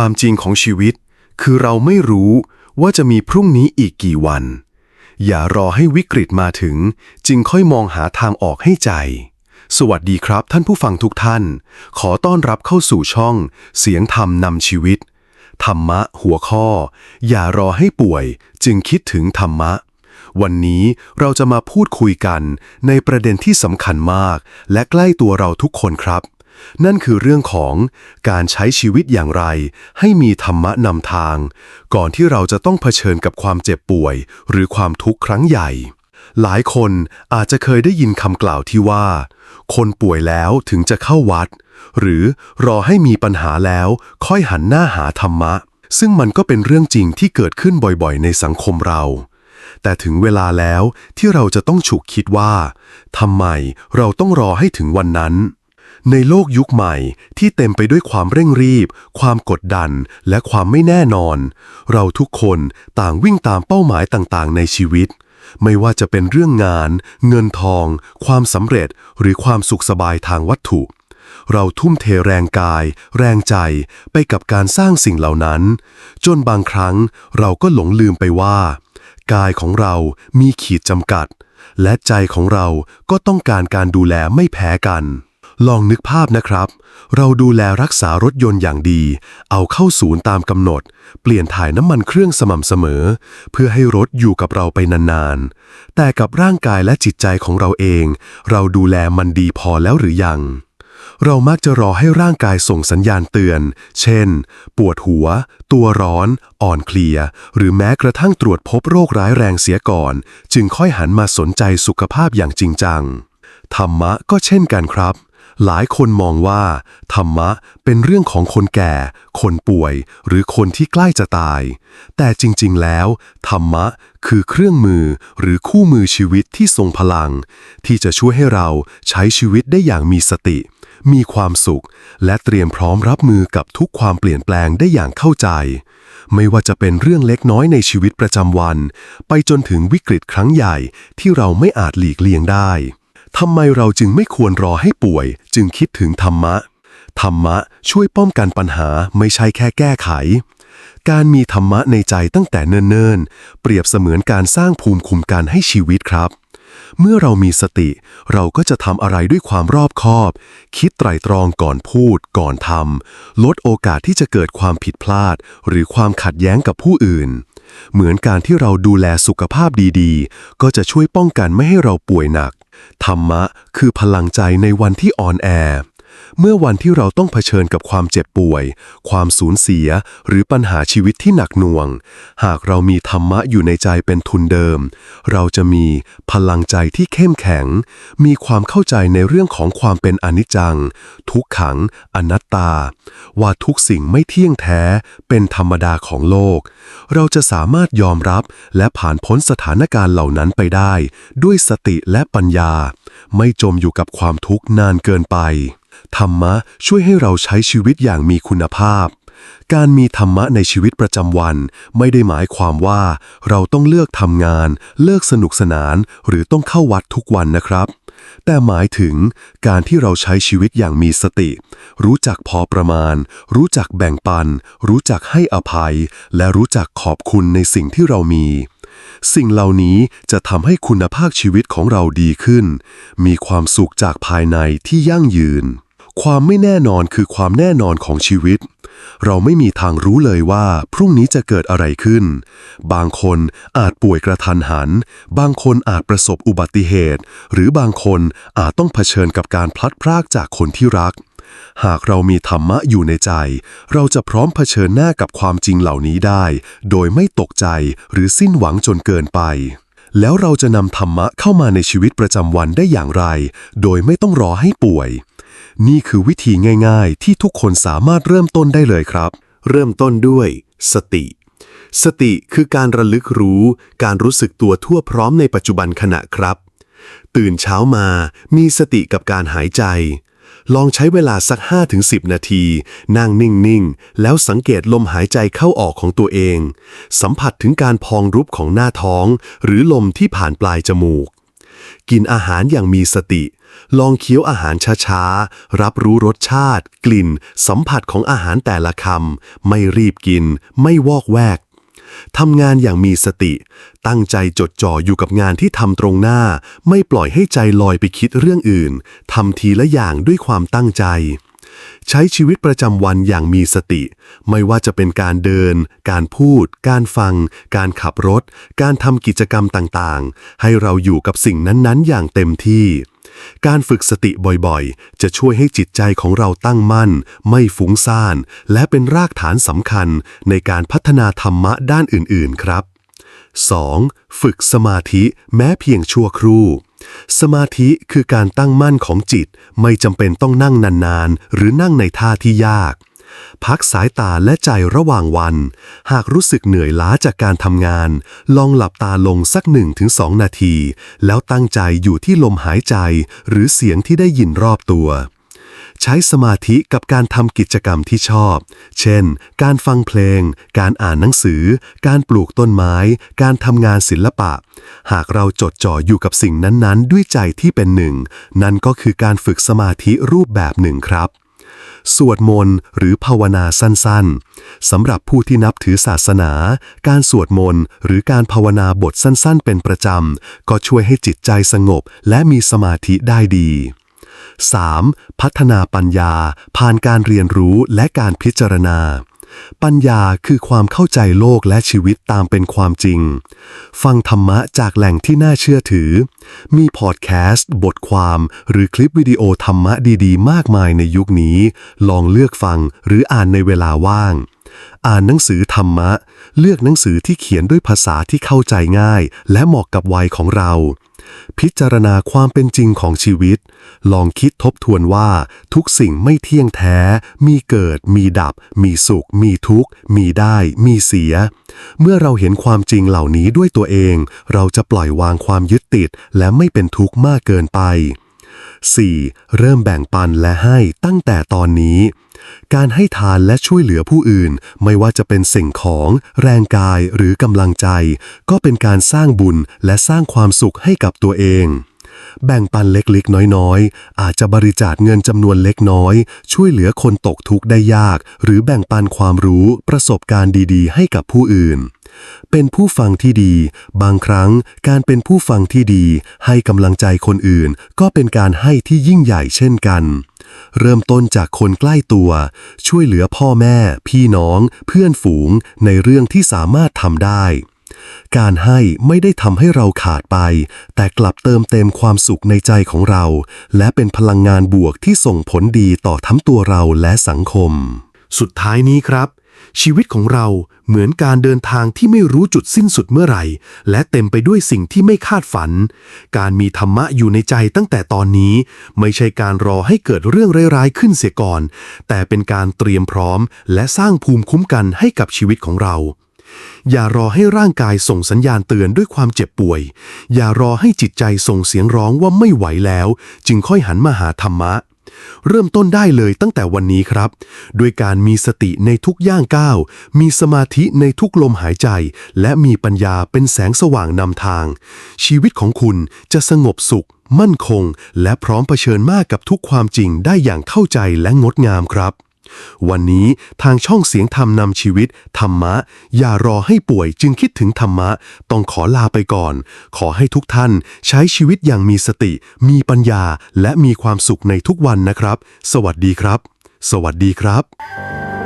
ความจริงของชีวิต คือเราไม่รู้ว่าจะมีพรุ่งนี้อีกกี่วัน อย่ารอให้วิกฤตมาถึง จึงค่อยมองหาทางออกให้ใจ สวัสดีครับท่านผู้ฟังทุกท่าน ขอต้อนรับเข้าสู่ช่อง เสียงธรรมนำชีวิต ธรรมะหัวข้อ อย่ารอให้ป่วย จึงคิดถึงธรรมะวันนี้เราจะมาพูดคุยกันในประเด็นที่สำคัญมาก และใกล้ตัวเราทุกคนครับ นั่นคือเรื่องของการใช้ชีวิตอย่างไร ให้มีธรรมะนำทาง ก่อนที่เราจะต้องเผชิญกับความเจ็บป่วย หรือความทุกข์ครั้งใหญ่ หลายคนอาจจะเคยได้ยินคำกล่าวที่ว่า คนป่วยแล้วถึงจะเข้าวัด หรือรอให้มีปัญหาแล้วค่อยหันหน้าหาธรรมะ ซึ่งมันก็เป็นเรื่องจริงที่เกิดขึ้นบ่อยๆ ในสังคมเราแต่ถึงเวลาแล้วที่เราจะต้องฉุกคิดว่าทำไมเราต้องรอให้ถึงวันนั้น ในโลกยุคใหม่ที่เต็มไปด้วยความเร่งรีบ ความกดดัน และความไม่แน่นอน เราทุกคนต่างวิ่งตามเป้าหมายต่างๆ ในชีวิต ไม่ว่าจะเป็นเรื่องงาน เงินทอง ความสำเร็จ หรือความสุขสบายทางวัตถุ เราทุ่มเทแรงกาย แรงใจไปกับการสร้างสิ่งเหล่านั้น จนบางครั้งเราก็หลงลืมไปว่า กายของเรามีขีดจำกัด และใจของเราก็ต้องการการดูแลไม่แพ้กัน ลองนึกภาพนะครับ เราดูแลรักษารถยนต์อย่างดี เอาเข้าศูนย์ตามกำหนด เปลี่ยนถ่ายน้ำมันเครื่องสม่ำเสมอ เพื่อให้รถอยู่กับเราไปนานๆ แต่กับร่างกายและจิตใจของเราเอง เราดูแลมันดีพอแล้วหรือยัง เรามักจะรอให้ร่างกายส่งสัญญาณเตือน เช่น ปวดหัว ตัวร้อน อ่อนเพลีย หรือแม้กระทั่งตรวจพบโรคร้ายแรงเสียก่อน จึงค่อยหันมาสนใจสุขภาพอย่างจริงจัง ธรรมะก็เช่นกันครับ หลายคนมองว่า ธรรมะเป็นเรื่องของคนแก่ คนป่วย หรือคนที่ใกล้จะตาย แต่จริงๆ แล้ว ธรรมะคือเครื่องมือหรือคู่มือชีวิตที่ทรงพลัง ที่จะช่วยให้เราใช้ชีวิตได้อย่างมีสติ มีความสุข และเตรียมพร้อมรับมือกับทุกความเปลี่ยนแปลงได้อย่างเข้าใจ ไม่ว่าจะเป็นเรื่องเล็กน้อยในชีวิตประจำวัน ไปจนถึงวิกฤตครั้งใหญ่ที่เราไม่อาจหลีกเลี่ยงได้ ทำไมเราจึงไม่ควรรอให้ป่วย จึงคิดถึงธรรมะ ธรรมะช่วยป้องกันปัญหาไม่ใช่แค่แก้ไข การมีธรรมะในใจตั้งแต่เนิ่นๆ เปรียบเสมือนการสร้างภูมิคุ้มกันให้ชีวิตครับ เมื่อเรามีสติ เราก็จะทำอะไรด้วยความรอบคอบ คิดไตร่ตรองก่อนพูด ก่อนทำลดโอกาสที่จะเกิดความผิดพลาด หรือความขัดแย้งกับผู้อื่นเหมือนการที่เราดูแลสุขภาพดีๆ ก็จะช่วยป้องกันไม่ให้เราป่วยหนัก ธรรมะคือพลังใจในวันที่อ่อนแอ เมื่อวันที่เราต้องเผชิญกับความเจ็บป่วย ความสูญเสีย หรือปัญหาชีวิตที่หนักหน่วง หากเรามีธรรมะอยู่ในใจเป็นทุนเดิม เราจะมีพลังใจที่เข้มแข็ง มีความเข้าใจในเรื่องของความเป็นอนิจจัง ทุกขัง อนัตตา ว่าทุกสิ่งไม่เที่ยงแท้ เป็นธรรมดาของโลก เราจะสามารถยอมรับและผ่านพ้นสถานการณ์เหล่านั้นไปได้ ด้วยสติและปัญญา ไม่จมอยู่กับความทุกข์นานเกินไป ธรรมะช่วยให้เราใช้ชีวิตอย่างมีคุณภาพ การมีธรรมะในชีวิตประจำวัน ไม่ได้หมายความว่า เราต้องเลือกทำงาน เลิกสนุกสนาน หรือต้องเข้าวัดทุกวันนะครับ แต่หมายถึงการที่เราใช้ชีวิตอย่างมีสติ รู้จักพอประมาณ รู้จักแบ่งปัน รู้จักให้อภัย และรู้จักขอบคุณในสิ่งที่เรามีสิ่งเหล่านี้จะทำให้คุณภาพชีวิตของเราดีขึ้น มีความสุขจากภายในที่ยั่งยืน ความไม่แน่นอนคือความแน่นอนของชีวิต เราไม่มีทางรู้เลยว่า พรุ่งนี้จะเกิดอะไรขึ้น บางคนอาจป่วยกระทันหัน บางคนอาจประสบอุบัติเหตุ หรือบางคนอาจต้องเผชิญกับการพลัดพรากจากคนที่รัก หากเรามีธรรมะอยู่ในใจ เราจะพร้อมเผชิญหน้ากับความจริงเหล่านี้ได้ โดยไม่ตกใจหรือสิ้นหวังจนเกินไปแล้วเราจะนำธรรมะเข้ามาในชีวิตประจำวันได้อย่างไร โดยไม่ต้องรอให้ป่วย นี่คือวิธีง่ายๆ ที่ทุกคนสามารถเริ่มต้นได้เลยครับ เริ่มต้นด้วย สติ สติคือการระลึกรู้ การรู้สึกตัวทั่วพร้อมในปัจจุบันขณะครับ ตื่นเช้ามา มีสติกับการหายใจ ลองใช้เวลาสัก 5-10 นาที นั่งนิ่งๆ แล้วสังเกตลมหายใจเข้าออกของตัวเอง สัมผัสถึงการพองรุบของหน้าท้อง หรือลมที่ผ่านปลายจมูก กินอาหารอย่างมีสติ ลองเคี้ยวอาหารช้าๆ รับรู้รสชาติ กลิ่น สัมผัสของอาหารแต่ละคำ ไม่รีบกิน ไม่วอกแวกทำงานอย่างมีสติ ตั้งใจจดจ่ออยู่กับงานที่ทำตรงหน้า ไม่ปล่อยให้ใจลอยไปคิดเรื่องอื่น ทำทีละอย่างด้วยความตั้งใจ ใช้ชีวิตประจำวันอย่างมีสติ ไม่ว่าจะเป็นการเดิน การพูด การฟัง การขับรถ การทำกิจกรรมต่างๆ ให้เราอยู่กับสิ่งนั้นๆ อย่างเต็มที่ การฝึกสติบ่อยๆ จะช่วยให้จิตใจของเราตั้งมั่น ไม่ฟุ้งซ่าน และเป็นรากฐานสำคัญในการพัฒนาธรรมะด้านอื่นๆ ครับ 2. ฝึกสมาธิแม้เพียงชั่วครู่ สมาธิคือการตั้งมั่นของจิตไม่จำเป็นต้องนั่งนานๆ หรือนั่งในท่าที่ยาก พักสายตาและใจระหว่างวัน หากรู้สึกเหนื่อยล้าจากการทำงาน ลองหลับตาลงสัก 1-2 นาที แล้วตั้งใจอยู่ที่ลมหายใจ หรือเสียงที่ได้ยินรอบตัว ใช้สมาธิกับการทำกิจกรรมที่ชอบ เช่น การฟังเพลง การอ่านหนังสือ การปลูกต้นไม้ การทำงานศิลปะ หากเราจดจ่ออยู่กับสิ่งนั้นๆ ด้วยใจที่เป็นหนึ่ง นั่นก็คือการฝึกสมาธิรูปแบบหนึ่งครับสวดมนต์หรือภาวนาสั้นๆ สำหรับผู้ที่นับถือศาสนา การสวดมนต์หรือการภาวนาบทสั้นๆ เป็นประจำ ก็ช่วยให้จิตใจสงบและมีสมาธิได้ดี 3. พัฒนาปัญญา ผ่านการเรียนรู้และการพิจารณา ปัญญาคือความเข้าใจโลกและชีวิตตามเป็นความจริง ฟังธรรมะจากแหล่งที่น่าเชื่อถือ มีพอดแคสต์ บทความ หรือคลิปวิดีโอธรรมะดีๆ มากมายในยุคนี้ ลองเลือกฟังหรืออ่านในเวลาว่างอ่านหนังสือธรรมะ เลือกหนังสือที่เขียนด้วยภาษาที่เข้าใจง่าย และเหมาะกับวัยของเรา พิจารณาความเป็นจริงของชีวิต ลองคิดทบทวนว่าทุกสิ่งไม่เที่ยงแท้ มีเกิด มีดับ มีสุข มีทุกข์ มีได้ มีเสีย เมื่อเราเห็นความจริงเหล่านี้ด้วยตัวเอง เราจะปล่อยวางความยึดติด และไม่เป็นทุกข์มากเกินไป 4. เริ่มแบ่งปันและให้ตั้งแต่ตอนนี้ การให้ทานและช่วยเหลือผู้อื่น ไม่ว่าจะเป็นสิ่งของ แรงกายหรือกำลังใจ ก็เป็นการสร้างบุญและสร้างความสุขให้กับตัวเอง แบ่งปันเล็กๆ น้อยๆ อาจจะบริจาคเงินจำนวนเล็กน้อย ช่วยเหลือคนตกทุกข์ได้ยาก หรือแบ่งปันความรู้ประสบการณ์ดี ๆ ให้กับผู้อื่น เป็นผู้ฟังที่ดี บางครั้งการเป็นผู้ฟังที่ดี ให้กำลังใจคนอื่น ก็เป็นการให้ที่ยิ่งใหญ่เช่นกัน เริ่มต้นจากคนใกล้ตัว ช่วยเหลือพ่อแม่ พี่น้อง เพื่อนฝูง ในเรื่องที่สามารถทำได้ การให้ไม่ได้ทำให้เราขาดไป แต่กลับเติมเต็มความสุขในใจของเรา และเป็นพลังงานบวกที่ส่งผลดีต่อทั้งตัวเราและสังคม สุดท้ายนี้ครับ ชีวิตของเราเหมือนการเดินทางที่ไม่รู้จุดสิ้นสุดเมื่อไหร่ และเต็มไปด้วยสิ่งที่ไม่คาดฝัน การมีธรรมะอยู่ในใจตั้งแต่ตอนนี้ ไม่ใช่การรอให้เกิดเรื่องร้ายๆขึ้นเสียก่อน แต่เป็นการเตรียมพร้อม และสร้างภูมิคุ้มกันให้กับชีวิตของเรา อย่ารอให้ร่างกายส่งสัญญาณเตือนด้วยความเจ็บป่วย อย่ารอให้จิตใจส่งเสียงร้องว่าไม่ไหวแล้ว จึงค่อยหันมาหาธรรมะ เริ่มต้นได้เลยตั้งแต่วันนี้ครับ ด้วยการมีสติในทุกย่างก้าว มีสมาธิในทุกลมหายใจ และมีปัญญาเป็นแสงสว่างนำทาง ชีวิตของคุณจะสงบสุข มั่นคง และพร้อมเผชิญมากกับทุกความจริงได้อย่างเข้าใจและงดงามครับ วันนี้ทางช่องเสียงธรรมนำชีวิต ธรรมะ อย่ารอให้ป่วยจึงคิดถึงธรรมะ ต้องขอลาไปก่อน ขอให้ทุกท่านใช้ชีวิตอย่างมีสติ มีปัญญา และมีความสุขในทุกวันนะครับ สวัสดีครับ สวัสดีครับ